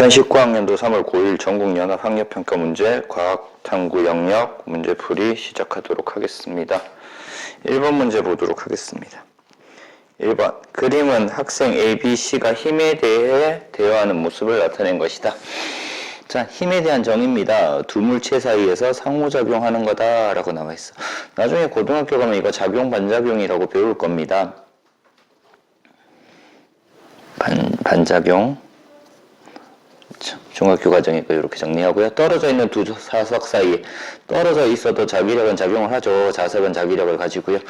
2019학년도 3월 9일 전국연합 학력평가 문제 과학탐구 영역 문제풀이 시작하도록 하겠습니다. 1번 문제 보도록 하겠습니다. 1번 그림은 학생 A, B, C가 힘에 대해 대화하는 모습을 나타낸 것이다. 자, 힘에 대한 정의입니다. 두 물체 사이에서 상호작용하는 거다라고 나와 있어. 나중에 고등학교 가면 이거 작용 반작용이라고 배울 겁니다. 반, 반작용. 자, 중학교 과정이니까 이렇게 정리하고요. 떨어져 있는 두 사석 사이에 떨어져 있어도 자기력은 작용을 하죠. 자석은 자기력을 가지고요.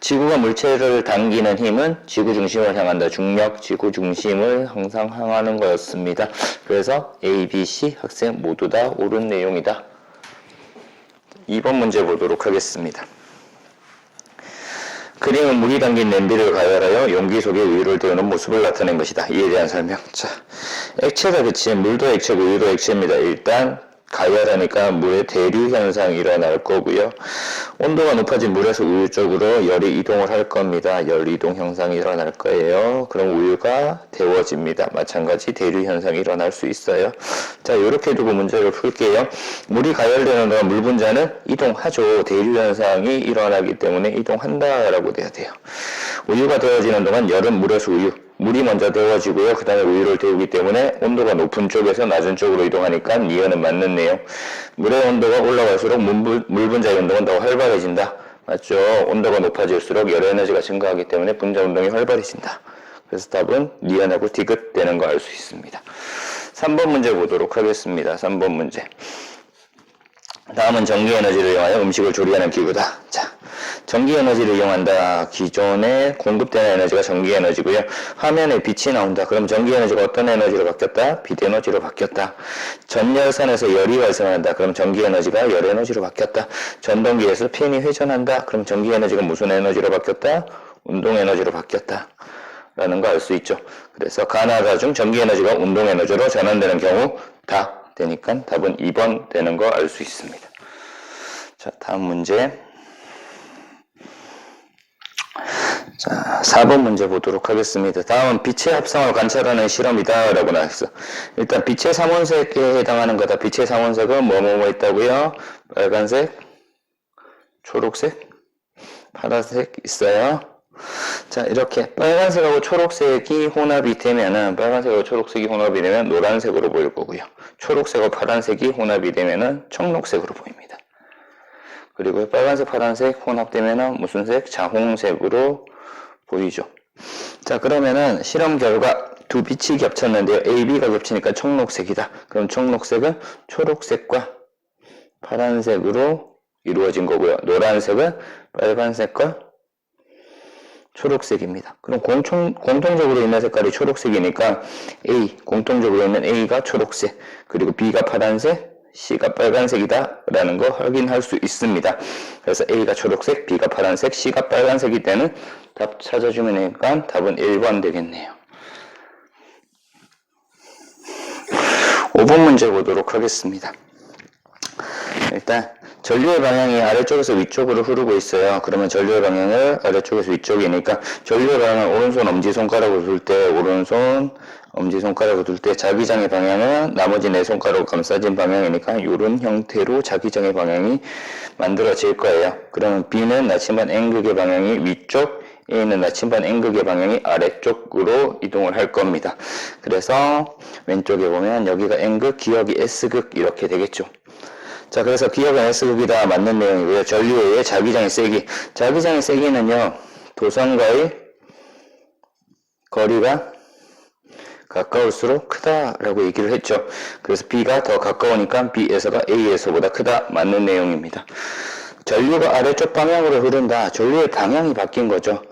지구가 물체를 당기는 힘은 지구 중심을 향한다. 중력, 지구 중심을 항상 향하는 거였습니다. 그래서 A, B, C 학생 모두 다 옳은 내용이다. 2번 문제 보도록 하겠습니다. 그림은 물이 담긴 냄비를 가열하여 용기 속에 우유를 데우는 모습을 나타낸 것이다. 이에 대한 설명. 자, 액체다 그치? 물도 액체고 우유도 액체입니다. 일단 가열하니까 물의 대류 현상이 일어날 거고요. 온도가 높아진 물에서 우유 쪽으로 열이 이동을 할 겁니다. 열 이동 현상이 일어날 거예요. 그럼 우유가 데워집니다. 마찬가지 대류 현상이 일어날 수 있어요. 자, 이렇게 두고 문제를 풀게요. 물이 가열되는 동안 물 분자는 이동하죠. 대류 현상이 일어나기 때문에 이동한다라고 돼야 돼요. 우유가 데워지는 동안 열은 물에서 우유, 물이 먼저 데워지고요. 그 다음에 우유를 데우기 때문에 온도가 높은 쪽에서 낮은 쪽으로 이동하니까 이어는 맞는 내용. 물의 온도가 올라갈수록 물, 물 분자의 운동은 더 활발해진다. 맞죠? 온도가 높아질수록 열 에너지가 증가하기 때문에 분자 운동이 활발해진다. 그래서 답은 니은하고 디귿 되는 거 알 수 있습니다. 3번 문제 보도록 하겠습니다. 3번 문제. 다음은 전기 에너지를 이용하여 음식을 조리하는 기구다. 자, 전기 에너지를 이용한다. 기존에 공급되는 에너지가 전기 에너지고요. 화면에 빛이 나온다. 그럼 전기 에너지가 어떤 에너지로 바뀌었다? 빛 에너지로 바뀌었다. 전열선에서 열이 발생한다. 그럼 전기 에너지가 열 에너지로 바뀌었다. 전동기에서 핀이 회전한다. 그럼 전기 에너지가 무슨 에너지로 바뀌었다? 운동 에너지로 바뀌었다. 라는 거 알 수 있죠. 그래서 가나다 중 전기 에너지가 운동 에너지로 전환되는 경우 다 되니까 답은 2번 되는 거 알 수 있습니다. 자, 다음 문제. 자, 4번 문제 보도록 하겠습니다. 다음은 빛의 합성을 관찰하는 실험이다. 라고 나왔어. 일단 빛의 삼원색에 해당하는 거다. 빛의 삼원색은 뭐뭐뭐 있다고요? 빨간색, 초록색, 파란색 있어요. 자, 이렇게 빨간색하고 초록색이 혼합이 되면은, 빨간색하고 초록색이 혼합이 되면 노란색으로 보일 거고요. 초록색하고 파란색이 혼합이 되면은 청록색으로 보입니다. 그리고 빨간색, 파란색 혼합되면은 무슨 색? 자홍색으로 보이죠. 자, 그러면은 실험 결과 두 빛이 겹쳤는데요. A, B가 겹치니까 청록색이다. 그럼 청록색은 초록색과 파란색으로 이루어진 거고요. 노란색은 빨간색과 초록색입니다. 그럼 공통, 공통적으로 있는 색깔이 초록색이니까 A, 공통적으로 있는 A가 초록색, 그리고 B가 파란색, C가 빨간색이다 라는 거 확인할 수 있습니다. 그래서 A가 초록색, B가 파란색, C가 빨간색이 되는 답 찾아주면 되니까 답은 1번 되겠네요. 5번 문제 보도록 하겠습니다. 일단 전류의 방향이 아래쪽에서 위쪽으로 흐르고 있어요. 그러면 전류의 방향을 아래쪽에서 위쪽이니까 전류의 방향을 오른손 엄지손가락으로 둘 때 오른손 엄지손가락으로 둘 때 자기장의 방향은 나머지 네 손가락으로 감싸진 방향이니까 이런 형태로 자기장의 방향이 만들어질 거예요. 그러면 B는 나침반 N극의 방향이 위쪽, A는 나침반 N극의 방향이 아래쪽으로 이동을 할 겁니다. 그래서 왼쪽에 보면 여기가 N극, 기억이 S극 이렇게 되겠죠. 자, 그래서 기억은 S극이다 맞는 내용이고요. 전류의 자기장의 세기. 자기장의 세기는요, 도선과의 거리가 가까울수록 크다라고 얘기를 했죠. 그래서 B가 더 가까우니까 B에서가 A에서보다 크다 맞는 내용입니다. 전류가 아래쪽 방향으로 흐른다. 전류의 방향이 바뀐 거죠.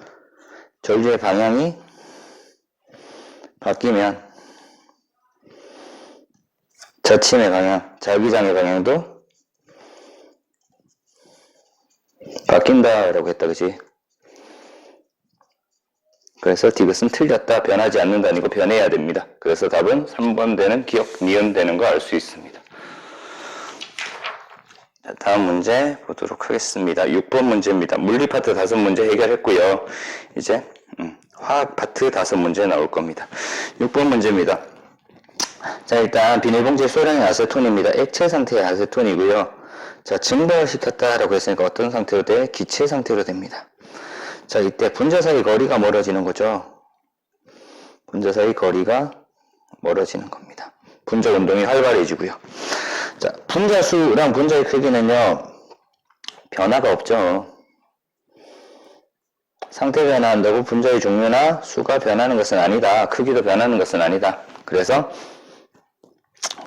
전류의 방향이 바뀌면 저침의 방향, 자기장의 방향도 바뀐다라고 했다, 그지? 그래서 디귿은 틀렸다, 변하지 않는다 아니고 변해야 됩니다. 그래서 답은 3번 되는 기억, 니은 되는 거 알 수 있습니다. 자, 다음 문제 보도록 하겠습니다. 6번 문제입니다. 물리 파트 다섯 문제 해결했고요. 이제 음, 화학 파트 다섯 문제 나올 겁니다. 6번 문제입니다. 자, 일단 비닐봉지 소량의 아세톤입니다. 액체 상태의 아세톤이고요. 자, 증발을 시켰다라고 했으니까 어떤 상태로 돼? 기체 상태로 됩니다. 자, 이때 분자 사이 거리가 멀어지는 거죠. 분자 사이 거리가 멀어지는 겁니다. 분자 운동이 활발해지고요. 자, 분자 수랑 분자의 크기는요, 변화가 없죠. 상태 변화한다고 분자의 종류나 수가 변하는 것은 아니다. 크기도 변하는 것은 아니다. 그래서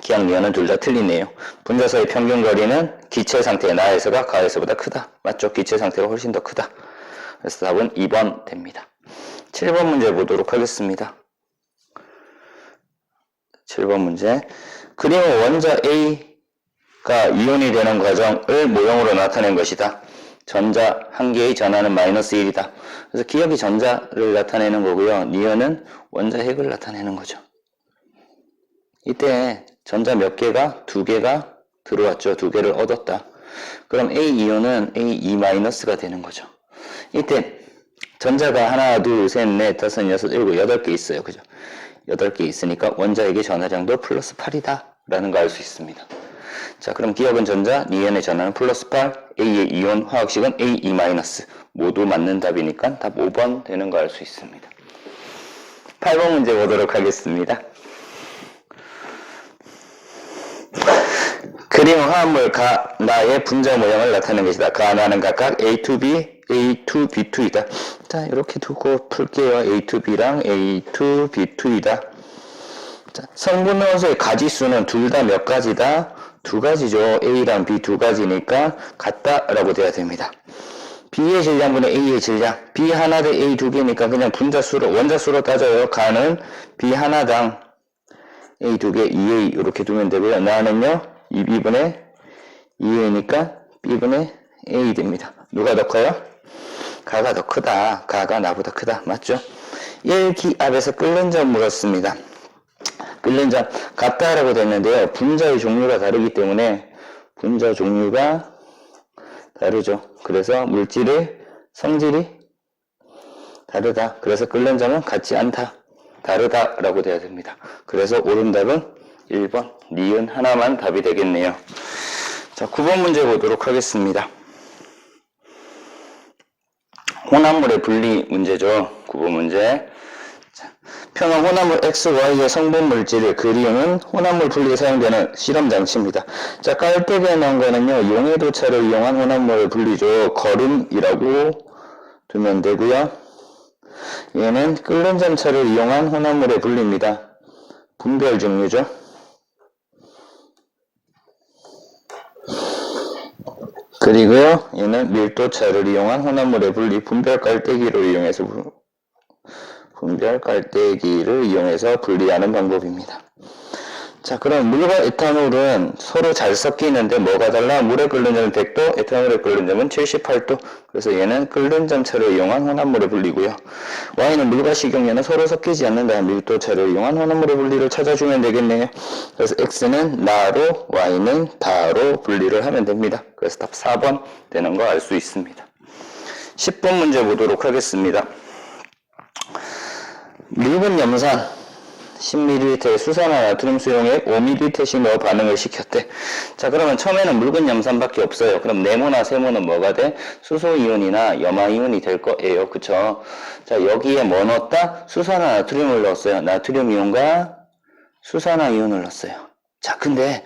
니은은 둘다 틀리네요. 분자 사이 평균 거리는 기체 상태의 나에서가 가에서보다 크다. 맞죠? 기체 상태가 훨씬 더 크다. 그래서 답은 2번 됩니다. 7번 문제 보도록 하겠습니다. 7번 문제. 그림은 원자 A 가 이온이 되는 과정을 모형으로 나타낸 것이다. 전자 한 개의 전하는 마이너스 1이다. 그래서 기억이 전자를 나타내는 거고요. 니은은 원자 핵을 나타내는 거죠. 이때 전자 몇 개가 두 개가 들어왔죠. 두 개를 얻었다. 그럼 A 이온은 A E 마이너스가 되는 거죠. 이때 전자가 하나, 둘, 셋, 넷, 다섯, 여섯, 일곱, 여덟 개 있어요. 그죠? 여덟 개 있으니까 원자에게 전하량도 플러스 8이다. 라는 거 알 수 있습니다. 자, 그럼 기억은 전자, 니은의 전하는 플러스 8, A의 이온 화학식은 A, E 마이너스. 모두 맞는 답이니까 답 5번 되는 거 알 수 있습니다. 8번 문제 보도록 하겠습니다. 그림 화합물 가, 나의 분자 모양을 나타내는 것이다. 가, 나는 각각 A2B, A2B2이다. 자, 이렇게 두고 풀게요. A2B랑 A2B2이다. 자, 성분 원소의 가지수는 둘 다 몇 가지다? 두 가지죠. A랑 B 두 가지니까 같다라고 돼야 됩니다. B의 질량분의 A의 질량. B 하나 대 A 두 개니까 그냥 분자수로, 원자수로 따져요. 가는 B 하나당 A 두 개, 2A 이렇게 두면 되고요. 나는요, 2B분의 2A니까 B분의 A 됩니다. 누가 더 커요? 가가 더 크다. 가가 나보다 크다. 맞죠? 1기압에서 끓는 점 물었습니다. 점 같다라고 됐는데요. 분자의 종류가 다르기 때문에 분자 종류가 다르죠. 그래서 물질의 성질이 다르다. 그래서 끓는 점은 같지 않다. 다르다라고 돼야 됩니다. 그래서 옳은 답은 1번 니은 하나만 답이 되겠네요. 자, 9번 문제 보도록 하겠습니다. 혼합물의 분리 문제죠. 9번 문제. 자, 평형 혼합물 X, Y의 성분 물질을 그리우는 혼합물 분리에 사용되는 실험 장치입니다. 자, 깔때기에 나온 거는요, 용해 도차를 이용한 혼합물 분리죠. 거름이라고 두면 되고요. 얘는 끓는 점차를 이용한 혼합물의 분리입니다. 분별 종류죠. 그리고요, 얘는 밀도차를 이용한 혼합물의 분리, 분별 깔때기로 이용해서 분- 분별 깔때기를 이용해서 분리하는 방법입니다. 자, 그럼 물과 에탄올은 서로 잘 섞이는데 뭐가 달라? 물에 끓는 점은 100도, 에탄올에 끓는 점은 78도. 그래서 얘는 끓는 점차를 이용한 혼합물의 분리고요. Y는 물과 식용유는 서로 섞이지 않는다. 밀도차를 이용한 혼합물의 분리를 찾아주면 되겠네요. 그래서 X는 나로, Y는 다로 분리를 하면 됩니다. 그래서 답 4번 되는 거 알 수 있습니다. 10번 문제 보도록 하겠습니다. 묽은 염산 10ml의 수산화 나트륨 수용액 5ml씩 넣어 반응을 시켰대. 자, 그러면 처음에는 묽은 염산밖에 없어요. 그럼 네모나 세모는 뭐가 돼? 수소이온이나 염화이온이 될 거예요. 그쵸? 자, 여기에 뭐 넣었다? 수산화 나트륨을 넣었어요. 나트륨 이온과 수산화 이온을 넣었어요. 자, 근데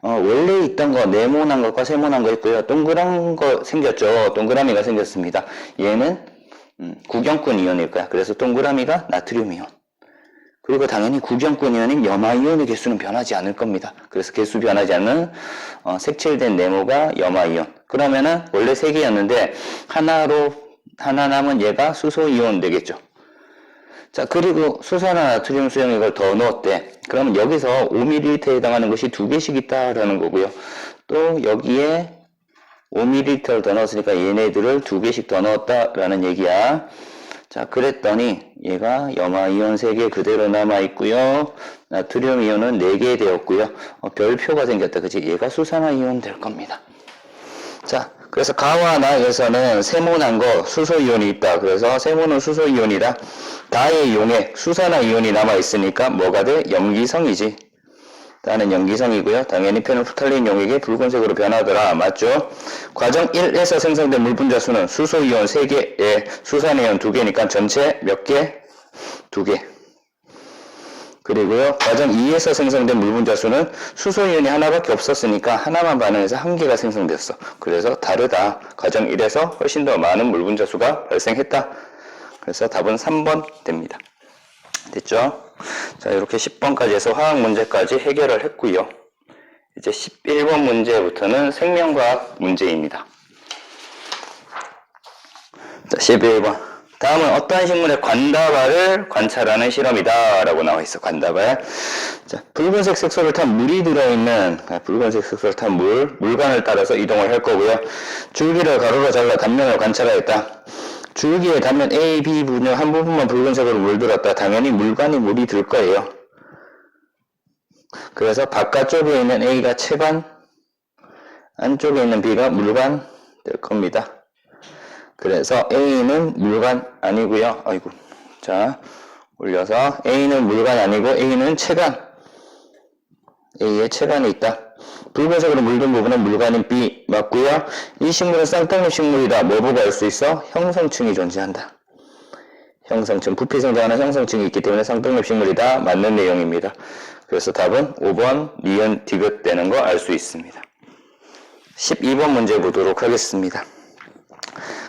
어, 원래 있던 거 네모난 것과 세모난 거 있고요. 동그란 거 생겼죠. 동그라미가 생겼습니다. 얘는 음, 구경권 이온일 거야. 그래서 동그라미가 나트륨 이온. 그리고 당연히 구경권 이온인 염화 이온의 개수는 변하지 않을 겁니다. 그래서 개수 변하지 않는 어, 색칠된 네모가 염화 이온. 그러면은 원래 세 개였는데 하나로 하나 남은 얘가 수소 이온 되겠죠. 자 그리고 수산화 나트륨 수용액을 더 넣었대. 그러면 여기서 5ml에 해당하는 것이 두 개씩 있다라는 거고요. 또 여기에 5ml를 더 넣었으니까 얘네들을 두 개씩 더 넣었다라는 얘기야. 자, 그랬더니 얘가 염화 이온 3개 그대로 남아 있고요. 나트륨 이온은 4개 되었고요. 어, 별표가 생겼다. 그치? 얘가 수산화 이온 될 겁니다. 자, 그래서 가와 나에서는 세모난 거 수소 이온이 있다. 그래서 세모는 수소 이온이다. 다의 용액 수산화 이온이 남아 있으니까 뭐가 돼? 염기성이지. 다는 염기성이고요. 당연히 페놀프탈린 용액이 붉은색으로 변하더라. 맞죠? 과정 1에서 생성된 물 분자 수는 수소이온 3개에 수산이온 2개니까 전체 몇 개? 2개. 그리고요, 과정 2에서 생성된 물 분자 수는 수소이온이 하나밖에 없었으니까 하나만 반응해서 한 개가 생성됐어. 그래서 다르다. 과정 1에서 훨씬 더 많은 물 분자 수가 발생했다. 그래서 답은 3번 됩니다. 됐죠? 자, 이렇게 10번까지 해서 화학 문제까지 해결을 했고요. 이제 11번 문제부터는 생명과학 문제입니다. 자, 11번. 다음은 어떠한 식물의 관다발을 관찰하는 실험이다. 라고 나와 있어, 관다발. 자, 붉은색 색소를 탄 물이 들어있는, 아, 붉은색 색소를 탄 물, 물관을 따라서 이동을 할 거고요. 줄기를 가로로 잘라 단면을 관찰하였다. 줄기의 단면 A, B 분열 한 부분만 붉은색으로 물들었다. 당연히 물관이 물이 들 거예요. 그래서 바깥쪽에 있는 A가 채반, 안쪽에 있는 B가 물관 될 겁니다. 그래서 A는 물관 아니고요. 아이고. 자, 올려서 A는 물관 아니고 A는 체관. A의 체관이 있다. 붉은색으로 물든 부분은 물관인 B 맞고요. 이 식물은 쌍떡잎 식물이다. 뭐 보고 알 수 있어? 형성층이 존재한다. 형성층, 부피 성장하는 형성층이 있기 때문에 쌍떡잎 식물이다. 맞는 내용입니다. 그래서 답은 5번 니은 디귿 되는 거 알 수 있습니다. 12번 문제 보도록 하겠습니다.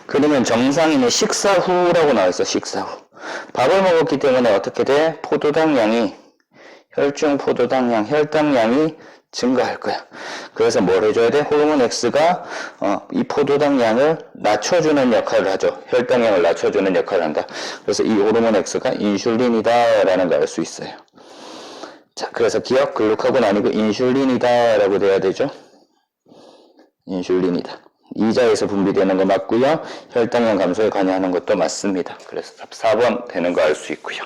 그러면 정상인의 식사 후라고 나와 있어, 식사 후. 밥을 먹었기 때문에 어떻게 돼? 포도당 양이, 혈중 포도당 양, 혈당 양이 증가할 거야. 그래서 뭘 해줘야 돼? 호르몬 X가 어, 이 포도당 양을 낮춰주는 역할을 하죠. 혈당량을 낮춰주는 역할을 한다. 그래서 이 호르몬 X가 인슐린이다라는 걸 알 수 있어요. 자, 그래서 기억 글루카곤 아니고 인슐린이다라고 돼야 되죠. 인슐린이다. 이자에서 분비되는 거 맞고요. 혈당량 감소에 관여하는 것도 맞습니다. 그래서 답 4번 되는 거 알 수 있고요.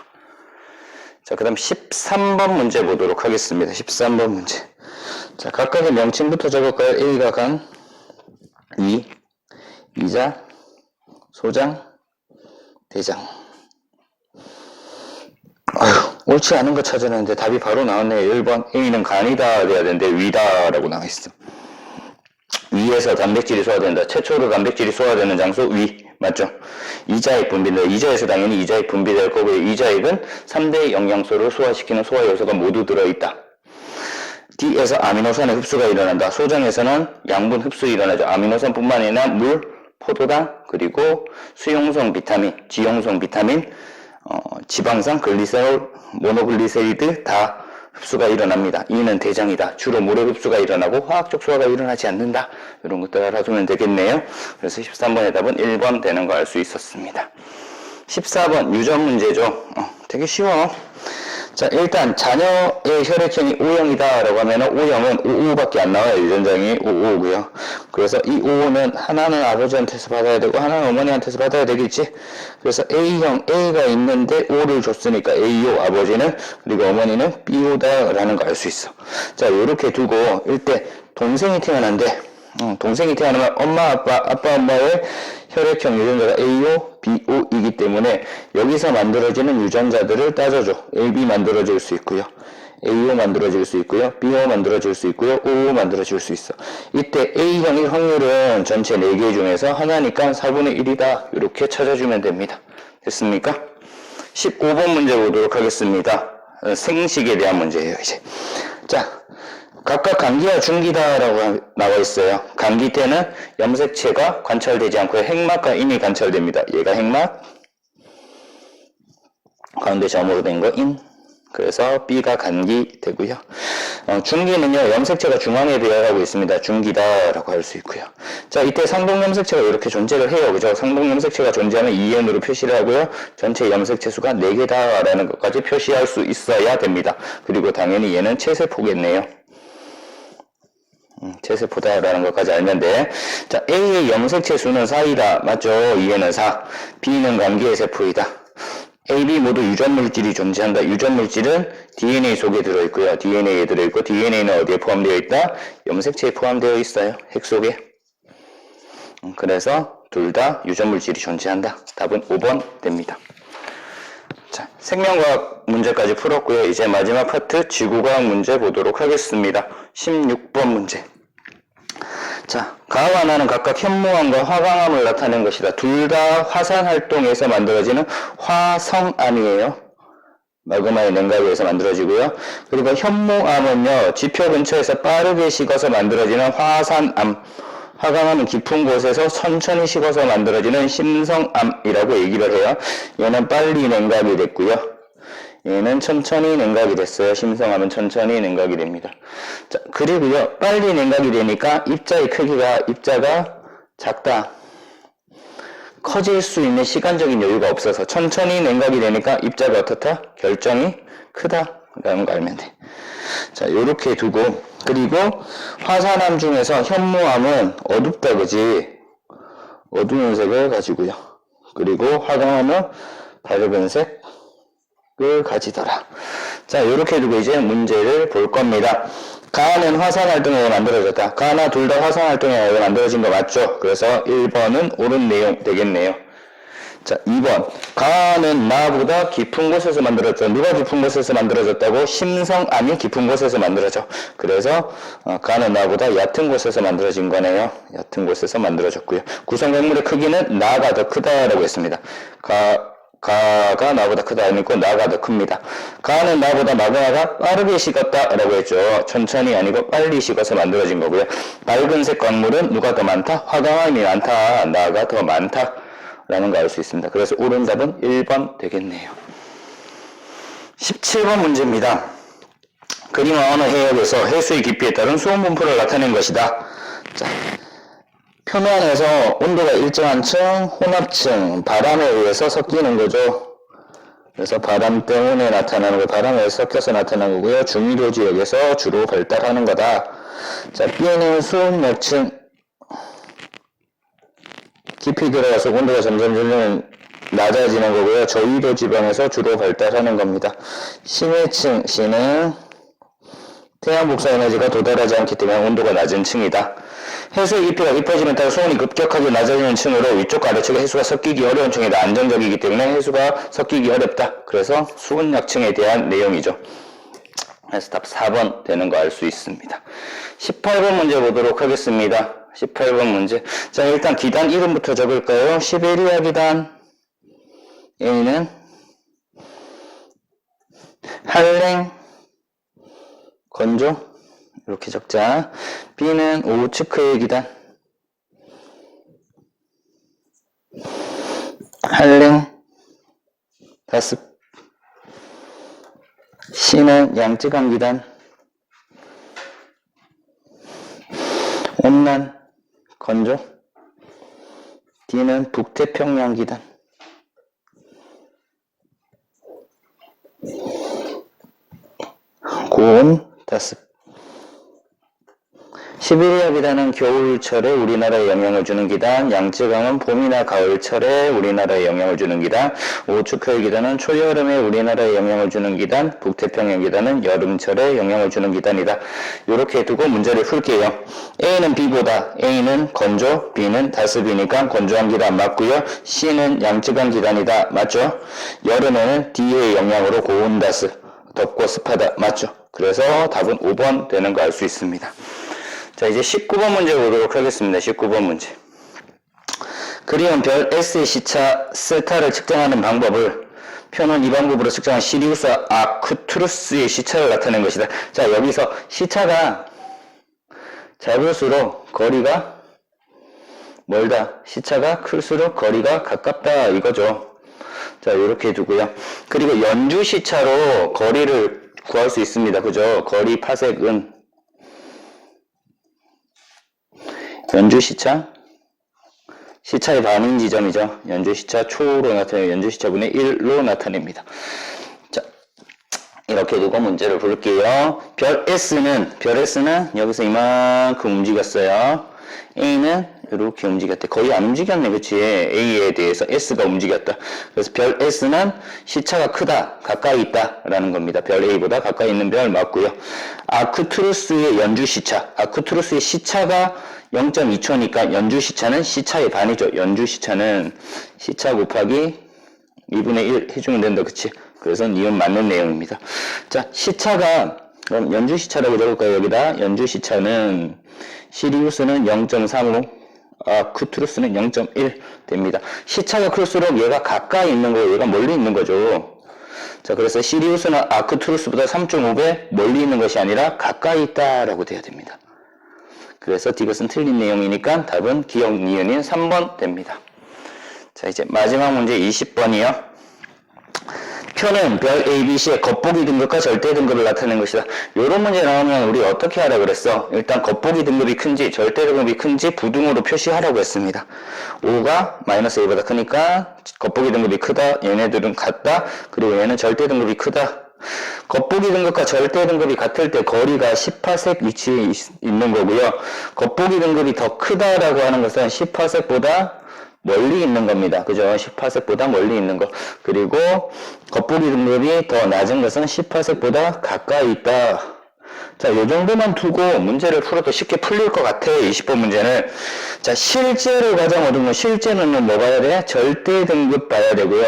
자, 그 다음 13번 문제 보도록 하겠습니다. 13번 문제. 자, 각각의 명칭부터 적을까요? A가 간, 위, 이자, 소장, 대장. 아휴, 옳지 않은 거 찾아냈는데 답이 바로 나왔네요. 1번 A는 간이다 돼야 되는데 위다라고 나와 있어. 위에서 단백질이 소화된다. 최초로 단백질이 소화되는 장소 위. 맞죠? 이자액 분비인다. 이자에서 당연히 이자액 분비될 거고요. 이자액은 3대 영양소를 소화시키는 소화 요소가 모두 들어있다. D에서 아미노산의 흡수가 일어난다. 소장에서는 양분 흡수 일어나죠. 아미노산뿐만 아니라 물, 포도당, 그리고 수용성 비타민, 지용성 비타민, 어, 지방산, 글리세롤, 모노글리세리드 다 흡수가 일어납니다. 이는 대장이다. 주로 물의 흡수가 일어나고 화학적 소화가 일어나지 않는다. 이런 것들 알아두면 되겠네요. 그래서 13번의 답은 1번 되는 거 알 수 있었습니다. 14번 유전 문제죠. 어, 되게 쉬워. 자, 일단 자녀의 혈액형이 O형이다 라고 하면 O형은 55밖에 안 나와요. 유전장이 55고요. 그래서 이 55는 하나는 아버지한테서 받아야 되고 하나는 어머니한테서 받아야 되겠지. 그래서 A형 A가 있는데 O를 줬으니까 AO 아버지는 그리고 어머니는 BO다 라는 거알수 있어. 자, 이렇게 두고 일대 동생이 태어난대. 어, 동생이 태어나면 엄마, 아빠, 아빠, 엄마의 혈액형 유전자가 AO, BO이기 때문에 여기서 만들어지는 유전자들을 따져줘. AB 만들어질 수 있고요. AO 만들어질 수 있고요. BO 만들어질 수 있고요. OO 만들어질 수 있어. 이때 A형의 확률은 전체 4개 중에서 하나니까 4분의 1이다. 이렇게 찾아주면 됩니다. 됐습니까? 15번 문제 보도록 하겠습니다. 어, 생식에 대한 문제예요, 이제. 자, 각각 감기와 중기다라고 나와 있어요. 감기 때는 염색체가 관찰되지 않고 핵막과 인이 관찰됩니다. 얘가 핵막, 가운데 점으로 된 거 인. 그래서 B가 감기 되고요. 어, 중기는요, 염색체가 중앙에 되어가고 있습니다. 중기다라고 할 수 있고요. 자, 이때 상동 염색체가 이렇게 존재를 해요. 그죠? 상동 염색체가 존재하면 2N으로 표시를 하고요. 전체 염색체 수가 4개다라는 것까지 표시할 수 있어야 됩니다. 그리고 당연히 얘는 체세포겠네요. 음, 체세포다라는 것까지 알면 돼. 자, A의 염색체 수는 4이다. 맞죠? 2에는 4. B는 관계의 세포이다. A, B 모두 유전 물질이 존재한다. 유전 물질은 DNA 속에 들어있고요. DNA에 들어있고 DNA는 어디에 포함되어 있다? 염색체에 포함되어 있어요. 핵 속에. 음, 그래서 둘 다 유전 물질이 존재한다. 답은 5번 됩니다. 자, 생명과학 문제까지 풀었고요. 이제 마지막 파트 지구과학 문제 보도록 하겠습니다. 16번 문제. 자, 가와 나는 각각 현무암과 화강암을 나타낸 것이다. 둘 다 화산 활동에서 만들어지는 화성암이에요. 마그마의 냉각에 서 만들어지고요. 그리고 현무암은요, 지표 근처에서 빠르게 식어서 만들어지는 화산암. 화강암은 깊은 곳에서 천천히 식어서 만들어지는 심성암이라고 얘기를 해요. 얘는 빨리 냉각이 됐고요. 얘는 천천히 냉각이 됐어요. 심성암은 천천히 냉각이 됩니다. 자, 그리고요, 빨리 냉각이 되니까 입자의 크기가, 입자가 작다. 커질 수 있는 시간적인 여유가 없어서 천천히 냉각이 되니까 입자가 어떻다? 결정이 크다. 라는 거 알면 돼. 자, 요렇게 두고, 그리고 화산암 중에서 현무암은 어둡다, 그지? 어두운 색을 가지고요. 그리고 화강암은 밝은 색을 가지더라. 자, 요렇게 두고 이제 문제를 볼 겁니다. 가는 화산 활동에 의해 만들어졌다. 가나 둘 다 화산 활동에 의해 만들어진 거 맞죠? 그래서 1번은 옳은 내용 되겠네요. 자, 2번. 가는 나보다 깊은 곳에서 만들어졌다. 누가 깊은 곳에서 만들어졌다고? 심성암이 깊은 곳에서 만들어져. 그래서 어, 가는 나보다 얕은 곳에서 만들어진 거네요. 얕은 곳에서 만들어졌고요. 구성생물의 크기는 나가 더 크다라고 했습니다. 가 가가 나보다 크다 아니고 나가 더 큽니다. 가는 나보다 마그마가 빠르게 식었다라고 했죠. 천천히 아니고 빨리 식어서 만들어진 거고요. 밝은색 광물은 누가 더 많다? 화강암이 많다. 나가 더 많다. 라는 거알수 있습니다. 그래서 옳은 답은 1번 되겠네요. 17번 문제입니다. 그림은 어느 해역에서 해수의 깊이에 따른 수온 분포를 나타낸 것이다. 자, 표면에서 온도가 일정한 층, 혼합층, 바람에 의해서 섞이는 거죠. 그래서 바람 때문에 나타나는 거, 바람에 섞여서 나타나는 거고요. 중위도 지역에서 주로 발달하는 거다. 자, B는 수온역층, 깊이 들어가서 온도가 점점 점점 낮아지는 거고요. 저위도 지방에서 주로 발달하는 겁니다. 심해층 C는 태양 복사 에너지가 도달하지 않기 때문에 온도가 낮은 층이다. 해수의 깊이가 깊어지면 따라 수온이 급격하게 낮아지는 층으로 위쪽과 아래쪽에 해수가 섞이기 어려운 층이다. 안정적이기 때문에 해수가 섞이기 어렵다. 그래서 수온 약층에 대한 내용이죠. 그래서 답 4번 되는 거 알 수 있습니다. 18번 문제 보도록 하겠습니다. 18번 문제. 자, 일단 기단 이름부터 적을까요? 시베리아 기단. A는 한랭 건조 이렇게 적자. B는 오츠크의 기단. 한랭 다습 C는 양쯔강 기단. 온난 건조 D는 북태평양 기단. 고온 다습 시베리아 기단은 겨울철에 우리나라에 영향을 주는 기단, 양쯔강은 봄이나 가을철에 우리나라에 영향을 주는 기단, 오츠크의 기단은 초여름에 우리나라에 영향을 주는 기단, 북태평양 기단은 여름철에 영향을 주는 기단이다. 이렇게 두고 문제를 풀게요. A는 B보다 A는 건조, B는 다습이니까 건조한 기단 맞고요. C는 양쯔강 기단이다. 맞죠? 여름에는 D의 영향으로 고온 다습, 덥고 습하다. 맞죠? 그래서 답은 5번 되는 거 알 수 있습니다. 자, 이제 19번 문제 보도록 하겠습니다. 19번 문제. 그림은 별 S의 시차 세타를 측정하는 방법을 표는 이 방법으로 측정한 시리우스 아크투루스의 시차를 나타낸 것이다. 자, 여기서 시차가 작을수록 거리가 멀다. 시차가 클수록 거리가 가깝다. 이거죠. 자, 이렇게 두고요. 그리고 연주 시차로 거리를 구할 수 있습니다. 그죠? 거리 파색은 연주 시차 시차의 반인 지점이죠. 연주 시차 초로 나타내요. 연주 시차분의 1로 나타냅니다. 자, 이렇게 두고 문제를 볼게요. 별 S는 별 S는 여기서 이만큼 움직였어요. A는 이렇게 움직였대. 거의 안 움직였네, 그치? A에 대해서 S가 움직였다. 그래서 별 S는 시차가 크다, 가까이 있다, 라는 겁니다. 별 A보다 가까이 있는 별 맞고요. 아크투루스의 연주 시차. 아크투루스의 시차가 0.2초니까 연주 시차는 시차의 반이죠. 연주 시차는 시차 곱하기 2분의 1 해주면 된다, 그치? 그래서 니은 맞는 내용입니다. 자, 시차가 그럼 연주 시차라고 적을까요? 여기다 연주 시차는 시리우스는 0.35, 아, 쿠트루스는 0.1 됩니다. 시차가 클수록 얘가 가까이 있는 거고 얘가 멀리 있는 거죠. 자, 그래서 시리우스는 아크투루스보다 3.5배 멀리 있는 것이 아니라 가까이 있다라고 돼야 됩니다. 그래서 디귿은 틀린 내용이니까 답은 기억 니은인 3번 됩니다. 자, 이제 마지막 문제 20번이요. 표는 별 A, B, C의 겉보기 등급과 절대 등급을 나타내는 것이다. 이런 문제 나오면 우리 어떻게 하라 그랬어? 일단 겉보기 등급이 큰지 절대 등급이 큰지 부등으로 표시하라고 했습니다. 5가 마이너스 A보다 크니까 겉보기 등급이 크다. 얘네들은 같다. 그리고 얘는 절대 등급이 크다. 겉보기 등급과 절대 등급이 같을 때 거리가 18색 위치에 있, 있는 거고요. 겉보기 등급이 더 크다라고 하는 것은 18색보다 멀리 있는 겁니다. 그죠? 18색보다 멀리 있는 거. 그리고 겉보기 등급이 더 낮은 것은 18색보다 가까이 있다. 자, 요 정도만 두고 문제를 풀어도 쉽게 풀릴 것 같아요. 20번 문제는. 자, 실제로 가장 어두운 건 실제는 뭐 봐야 돼? 절대 등급 봐야 되고요.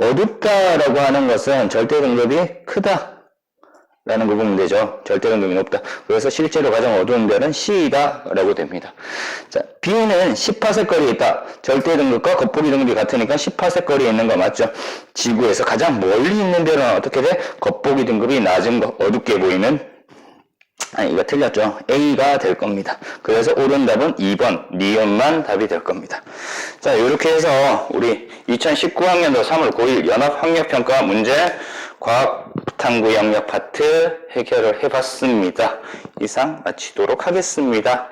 어둡다라고 하는 것은 절대 등급이 크다. 라는 거 보면 되죠. 절대 등급이 높다. 그래서 실제로 가장 어두운 별은 C이다. 라고 됩니다. 자, B는 18색 거리에 있다. 절대 등급과 겉보기 등급이 같으니까 18색 거리에 있는 거 맞죠? 지구에서 가장 멀리 있는 별은 어떻게 돼? 겉보기 등급이 낮은 거, 어둡게 보이는 아니, 이거 틀렸죠. A가 될 겁니다. 그래서 옳은 답은 2번, 니은만 답이 될 겁니다. 자, 이렇게 해서 우리 2019학년도 3월 9일 연합학력평가 문제 과학 탐구 영역 파트 해결을 해봤습니다. 이상 마치도록 하겠습니다.